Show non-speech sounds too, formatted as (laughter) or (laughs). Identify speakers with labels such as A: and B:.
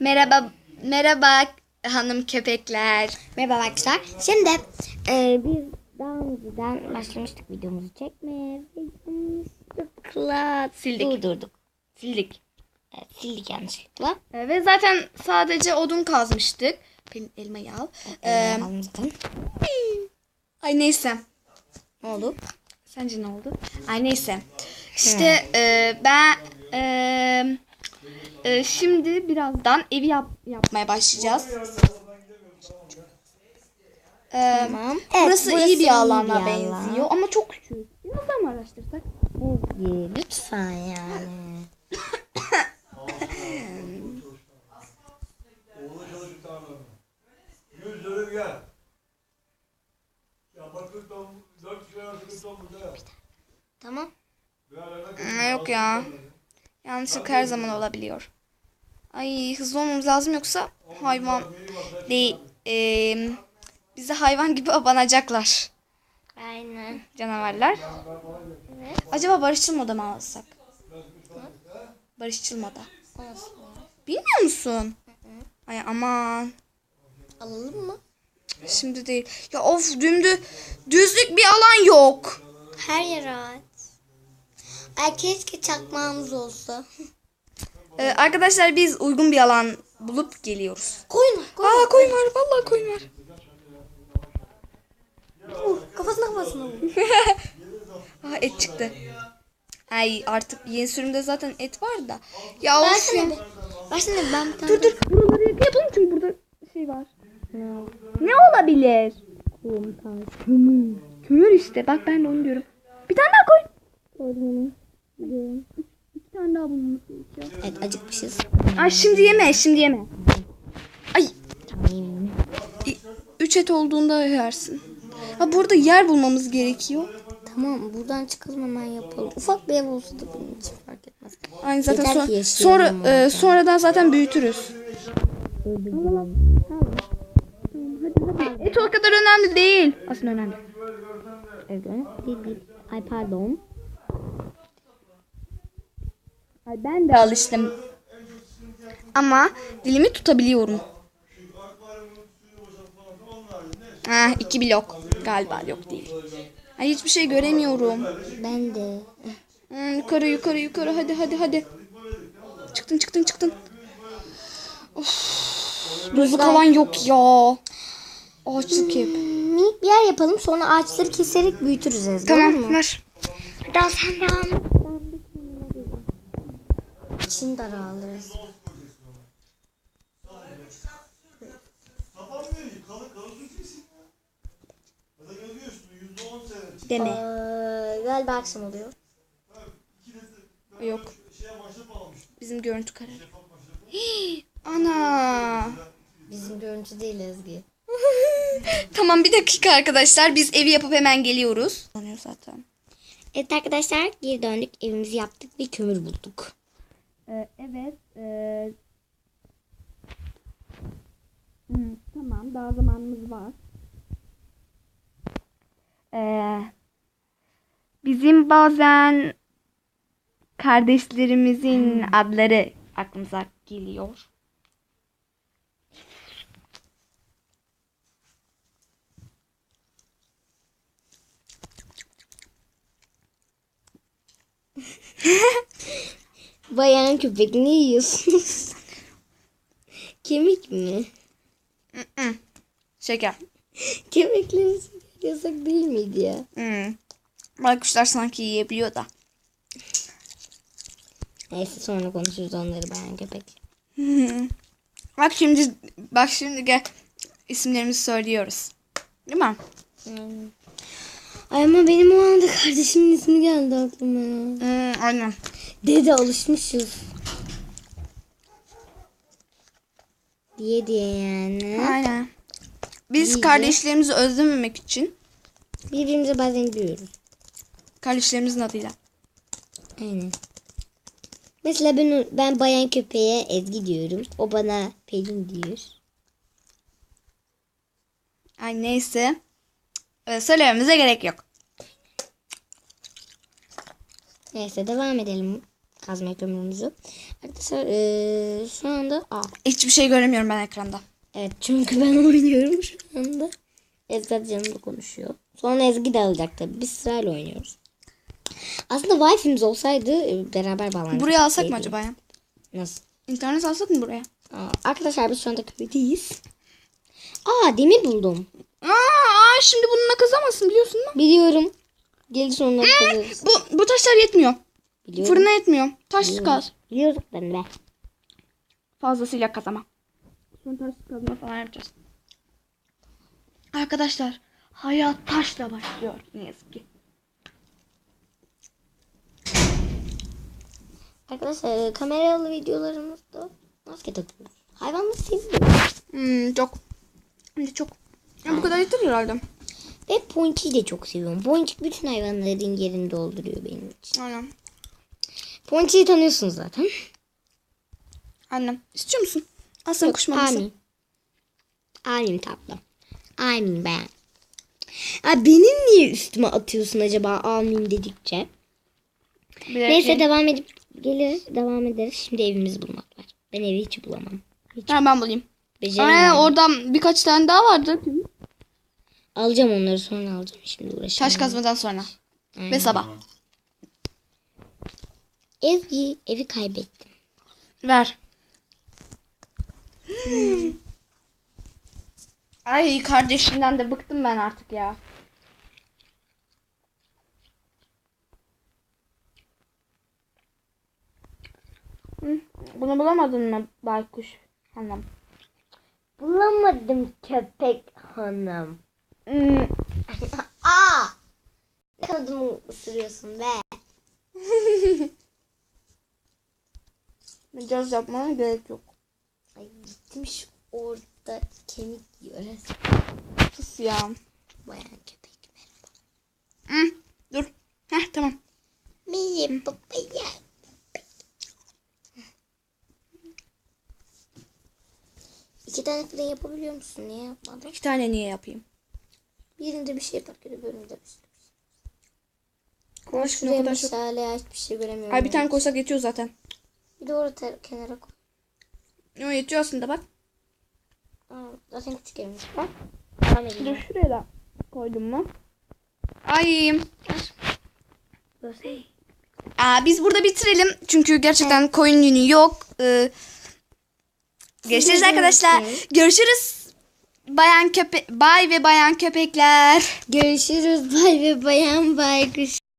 A: Merhaba, merhaba hanım köpekler.
B: Merhaba arkadaşlar. Şimdi e, biz daha önceden başlamıştık videomuzu çekmeye. Yanlışlıkla
A: Sildik.
B: durdurduk.
A: Sildik.
B: Evet, sildik yanlışlıkla.
A: Ve zaten sadece odun kazmıştık. Benim elmayı al.
B: Ee, zaten.
A: ay neyse.
B: Ne oldu?
A: Sence ne oldu? Ay neyse. İşte e, ben e, e, şimdi birazdan evi yap, yapmaya başlayacağız. E,
B: Tamam.
A: burası, iyi bir alana
B: alan.
A: benziyor ama çok küçük. Biraz mı araştırsak?
B: Lütfen yani. (laughs)
C: Yüz lira gel. Ya bak kırk ton, dört kişi arası kırk ton burada.
B: Tamam.
A: Hmm, yok ya. Yanlışlık her zaman olabiliyor. Ay hızlı olmamız lazım yoksa hayvan değil. E, bizi hayvan gibi abanacaklar.
B: Aynen.
A: Canavarlar. Acaba barışçıl moda mı alsak? Barışçıl moda. Bilmiyor musun? Ay aman.
B: Alalım mı?
A: Şimdi değil. Ya of dümdü düzlük bir alan yok.
B: Her yer ağaç. Ay keşke çakmağımız olsa.
A: Ee, arkadaşlar biz uygun bir alan bulup geliyoruz.
B: Koyun. koyun.
A: Aa koyun var. Vallahi koyun var.
B: Vur, Kafasına kafasına vur. (laughs)
A: Aa et çıktı. Ay artık yeni sürümde zaten et var da. Ya ya.
B: Versene ben bir tane.
A: Dur dur buraları yapalım çünkü burada şey var. Ne olabilir? Kömür. Kömür işte. Bak ben de onu diyorum. Bir tane daha koy. İki tane daha bulmamız gerekiyor.
B: Evet acıkmışız.
A: Ay şimdi yeme, şimdi yeme. Ay üç et olduğunda yersin. Ha burada yer bulmamız gerekiyor.
B: Tamam buradan çıkalım hemen yapalım. Ufak bir ev olsa da benim için fark etmez.
A: Aynı zaten
B: Yeter
A: sonra, sonra e, sonradan zaten büyütürüz. Et o kadar önemli değil. Aslında önemli.
B: Evet. Ay pardon.
A: Ay ben de alıştım. Ama dilimi tutabiliyorum. Ha iki blok. Galiba yok değil. Ay hiçbir şey göremiyorum.
B: Ben de.
A: Hmm, yukarı yukarı yukarı hadi hadi hadi. Çıktın çıktın çıktın. Of. Alan yok ya. Ağaçlık hep.
B: Minik bir yer yapalım sonra ağaçları keserek büyütürüz Ezgi.
A: Tamam ver.
B: Biraz sen İçini daralırız.
A: Deme.
B: Ee, galiba akşam oluyor.
A: Yok. Bizim görüntü kararı. Hii, (gasps) Ana.
B: Bizim görüntü değil Ezgi. (laughs)
A: Tamam bir dakika arkadaşlar. Biz evi yapıp hemen geliyoruz. Sanıyor zaten.
B: Evet arkadaşlar geri döndük. Evimizi yaptık ve kömür bulduk.
A: Ee, evet. ee, hmm, tamam. Daha zamanımız var. Ee, bizim bazen kardeşlerimizin adları aklımıza geliyor. (laughs)
B: Bayan köpek ne yiyorsunuz? (laughs) Kemik mi?
A: Şeker.
B: Kemikleriniz yasak değil miydi ya?
A: Hmm. Baykuşlar sanki yiyebiliyor da.
B: Neyse sonra konuşuruz onları bayan köpek. (laughs)
A: Bak şimdi bak şimdi gel isimlerimizi söylüyoruz. Değil mi?
B: Ay ama benim o anda kardeşimin ismi geldi aklıma.
A: Hmm, aynen.
B: Dede alışmışız. Diye diye yani.
A: Aynen. Biz
B: İyice.
A: kardeşlerimizi özlememek için
B: Birbirimize bazen diyoruz.
A: kardeşlerimizin adıyla.
B: Aynen. Mesela ben ben bayan köpeğe Ezgi diyorum. O bana Pelin diyor.
A: Ay neyse. Ee, söylememize gerek yok.
B: Neyse devam edelim. Kazma kömürümüzü. Arkadaşlar eee, şu anda Aa,
A: Hiçbir şey göremiyorum ben ekranda.
B: evet çünkü ben (laughs) oynuyorum şu anda. Ezgi yanımda konuşuyor. Sonra Ezgi de alacak tabii. Biz sırayla oynuyoruz. Aslında Wi-Fi'miz olsaydı e, beraber bağlanacaktık.
A: Buraya alsak mı acaba ya?
B: Nasıl?
A: İnternet alsak mı buraya?
B: Aa, arkadaşlar biz şu anda köydeyiz. Aa demir buldum.
A: Aa, aa, şimdi bununla kazamazsın biliyorsun mi?
B: Biliyorum. Gelir sonra kazarız.
A: Bu, bu taşlar yetmiyor.
B: Biliyorum.
A: Fırına yetmiyor. Taş kaz.
B: Biliyorduk ben de.
A: Fazlasıyla kazama. Sonra taş kazma falan yapacağız. Arkadaşlar hayat taşla başlıyor ne yazık ki.
B: Arkadaşlar e, kameralı videolarımızda maske takıyoruz. Hayvanları seviyoruz.
A: Hmm, çok. Şimdi çok. Ya bu kadar yeter herhalde.
B: Ve Ponçi'yi de çok seviyorum. Ponçik bütün hayvanların yerini dolduruyor benim için.
A: Aynen.
B: Ponçi'yi tanıyorsunuz zaten.
A: Annem. İstiyor musun? Al sana kuş maması.
B: Amin. Amin tatlım. Amin ben. Aa, benim niye üstüme atıyorsun acaba amin dedikçe?
A: Bilerek
B: Neyse devam edip gelir devam ederiz. Şimdi evimizi bulmak var. Ben evi hiç bulamam. Hiç
A: Ha, ben bulayım.
B: beceremem.
A: Aynen oradan birkaç tane daha vardı.
B: Alacağım onları sonra alacağım. Şimdi uğraşamam.
A: Taş kazmadan sonra.
B: Aynen.
A: Ve sabah.
B: Ezgi evi kaybettim.
A: Ver. Hmm. (gasps) Ay kardeşimden de bıktım ben artık ya. Bunu bulamadın mı baykuş hanım?
B: Bulamadım köpek hanım.
A: Hmm, (laughs)
B: Aa! Kadımı ısırıyorsun be. (laughs)
A: Caz yapmana gerek yok.
B: Ay gitmiş orada kemik yiyor.
A: Sus ya.
B: Bayan köpek.
A: Hı, dur. Heh tamam.
B: Merhaba bayan. İki tane falan yapabiliyor musun? Niye yapmadın?
A: İki tane niye yapayım?
B: Birinde bir şey yapak öbüründe bir şey.
A: Koş
B: Şuraya
A: kadar çok.
B: ya hiçbir şey göremiyorum.
A: Ay bir tane koysak yetiyor zaten.
B: Bir de orada kenara koy.
A: Yo yetiyor aslında bak.
B: Aa, zaten küçük evimiz var. Devam
A: Dur şuraya da koydum mu? Ay. Aa, biz burada bitirelim. Çünkü gerçekten koyun yünü yok. Ee, görüşürüz arkadaşlar.
B: görüşürüz.
A: Görüşürüz. Bayan köpe bay ve bayan köpekler.
B: Görüşürüz bay ve bayan baykuş.